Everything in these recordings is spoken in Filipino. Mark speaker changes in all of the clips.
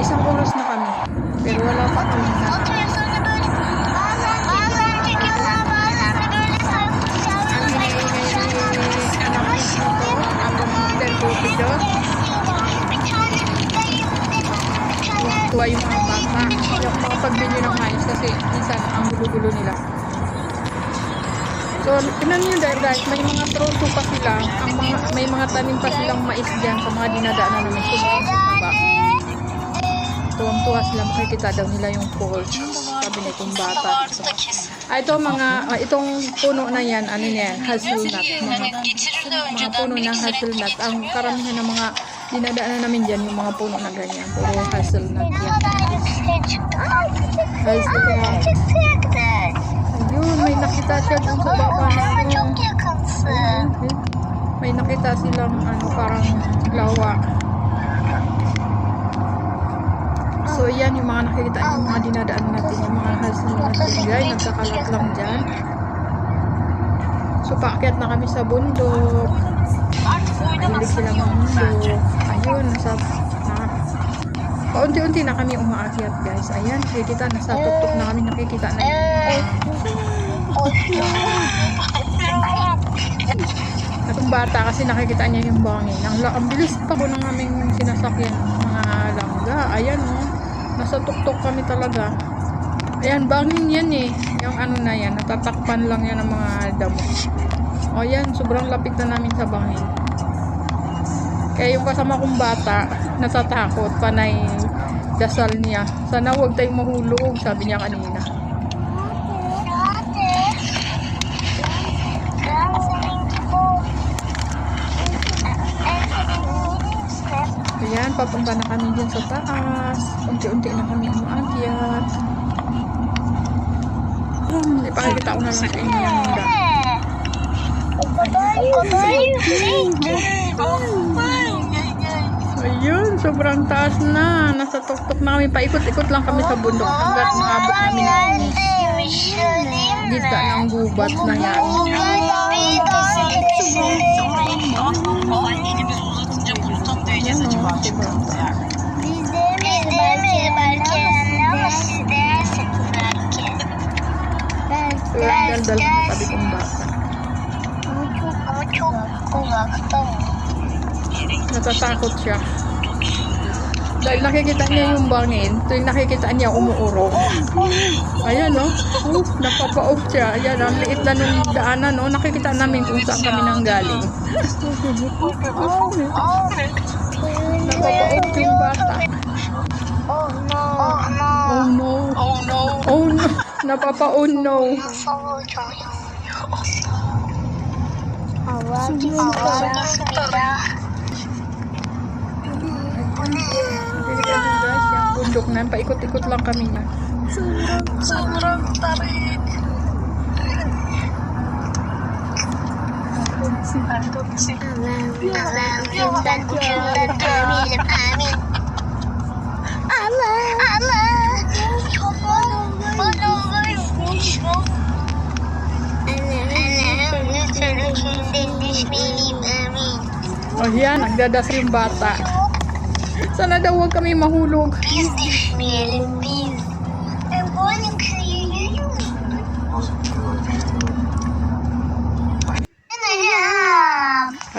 Speaker 1: isang oras na kami. Pero wala pa kami hanap. Dito. Tuwa yung mga bata. Yung mga pagbili ng ayos kasi minsan ang gulo-gulo nila. So, tinan nyo dahil guys, may mga troto pa sila, ang mga, may mga tanim pa silang mais dyan sa mga dinadaanan namin. Tumawa sa baba. Tuwang-tuwa sila makikita daw nila yung falls. Sabi nitong bata. So, ah, ito mga, ah, itong puno na yan, ano yan, hazelnut. Mga, mga puno ng hazelnut. Ang karamihan ng mga dinadaanan namin dyan, yung mga puno na ganyan. Puro hazelnut yan. Hazelnut. Ayun, may nakita siya dun sa baba. Ayun, eh. May nakita silang ano, parang lawa. So, yan yung mga nakikita yung mga dinadaan natin, yung mga hazelnut yan, guys. Nagkakalat lang dyan. So, paakyat na kami sa bundok. Mahilig sila mamundok. Ayun, nasa, na, paunti-unti na kami umaakyat, guys. Ayan, nakikita, nasa tuktok na kami, nakikita na yung Atong bata kasi nakikita niya yung bangin. Ang, ang bilis pa ko ng aming sinasakyan mga langga. Ayan oh. Nasa tuktok kami talaga. Ayan, bangin yan eh. Yung ano na yan, natatakpan lang yan ng mga damo. O yan, sobrang lapit na namin sa bangin. Kaya yung kasama kong bata, natatakot, panay dasal niya. Sana huwag tayong mahulog, sabi niya kanina. Ayan, papunta na kami dyan sa taas. Unti-unti na kami umaakyat. Hmm, ipakikita ko na lang sa inyo yung hanggang. Ayun, sobrang taas na. Nasa tuktok na kami. Paikot-ikot lang kami sa bundok hanggat maabot namin yung gitna ng gubat na yan. Ayun, oh, sobrang taas. So, yan, daldal sa tabi kong bata. Natatakot siya. Dahil nakikita niya yung bangin, tuwing nakikita niya umuurong. Ayan, no? Oh, napapa-off siya. Ayan, ang liit na nung daanan, no? Nakikita namin kung saan kami nang galing. Napapa-off yung bata. Oh no. Oh no. Oh no. Napapa-oh no. Pili ka dun guys, yung bundok na. Paikot-ikot lang kami na.
Speaker 2: Sobrang tarik. Andun si
Speaker 1: O yan, nagdadasal yung bata. Sana daw huwag kami mahulog.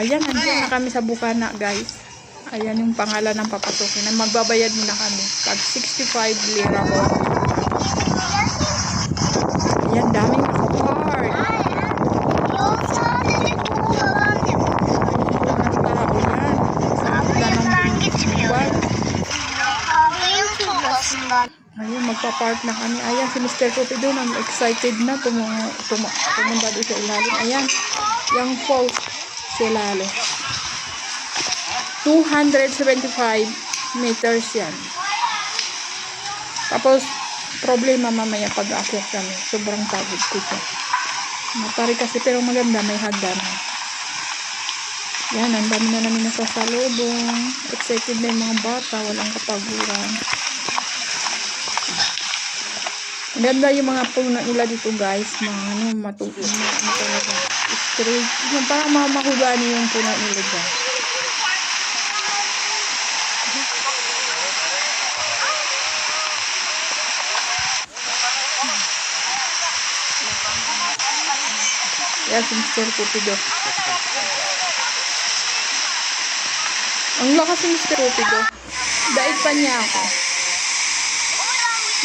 Speaker 1: Ayan, nandiyan na kami sa Bukana, guys. Ayan yung pangalan ng papasukin. Na magbabayad muna kami. Pag 65 lira ko. Ayan, daming nakapark. Ang tao yan. Sa kabila ng buwan. Ayun, magpa-park na kami. Ayan, si Mr. Cupido nang excited na tumu- tumu- pumunta doon sa ilalim. Ayan, yung falls sa ilalim. 275 meters yan. Tapos, problema mamaya pag aakyat kami. Sobrang pagod ko siya. Matari kasi pero maganda, may hagdan. Yan, ang dami na namin nasasalubong. Excited na yung mga bata, walang kapaguran. Ganda yung mga puno nila dito guys. Mga ano, matuto. Straight. Yung parang mga mahugani yung puno nila dyan. Yes, Mr. Cupido. Ang lakas ni Mr. Cupido. Daig pa niya ako.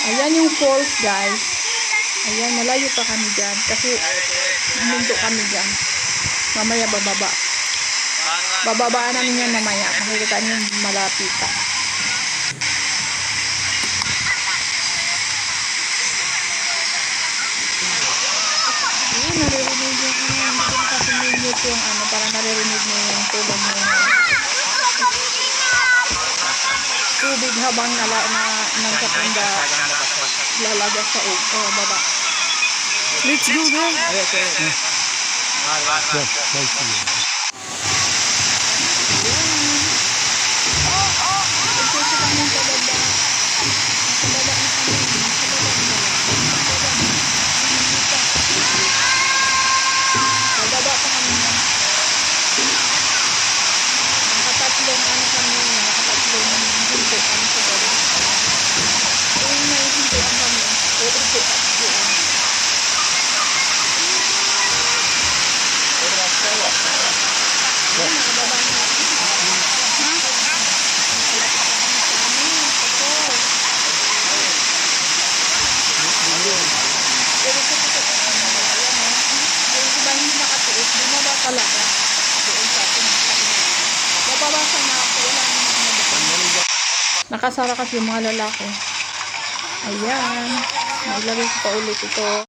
Speaker 1: Ayan yung falls, guys. Ayan, malayo pa kami dyan. Kasi, huminto kami dyan. Mamaya bababa. Bababaan namin yan mamaya. Makikita niyo yung malapitan. Ayun, naririnig yung ano. Hindi ko nakasumigit yung ano. Para naririnig mo yung tulog mo. Tubig habang nala, na, nagkakanda lalaga sa ug oh, baba. Let's go, guys. Nagsusi talaga. Doon sa atin. Nababasa na ako, wala nabasa. Nakasara kasi yung mga lalaki. Ayan. Nailagay ko pa ulit ito.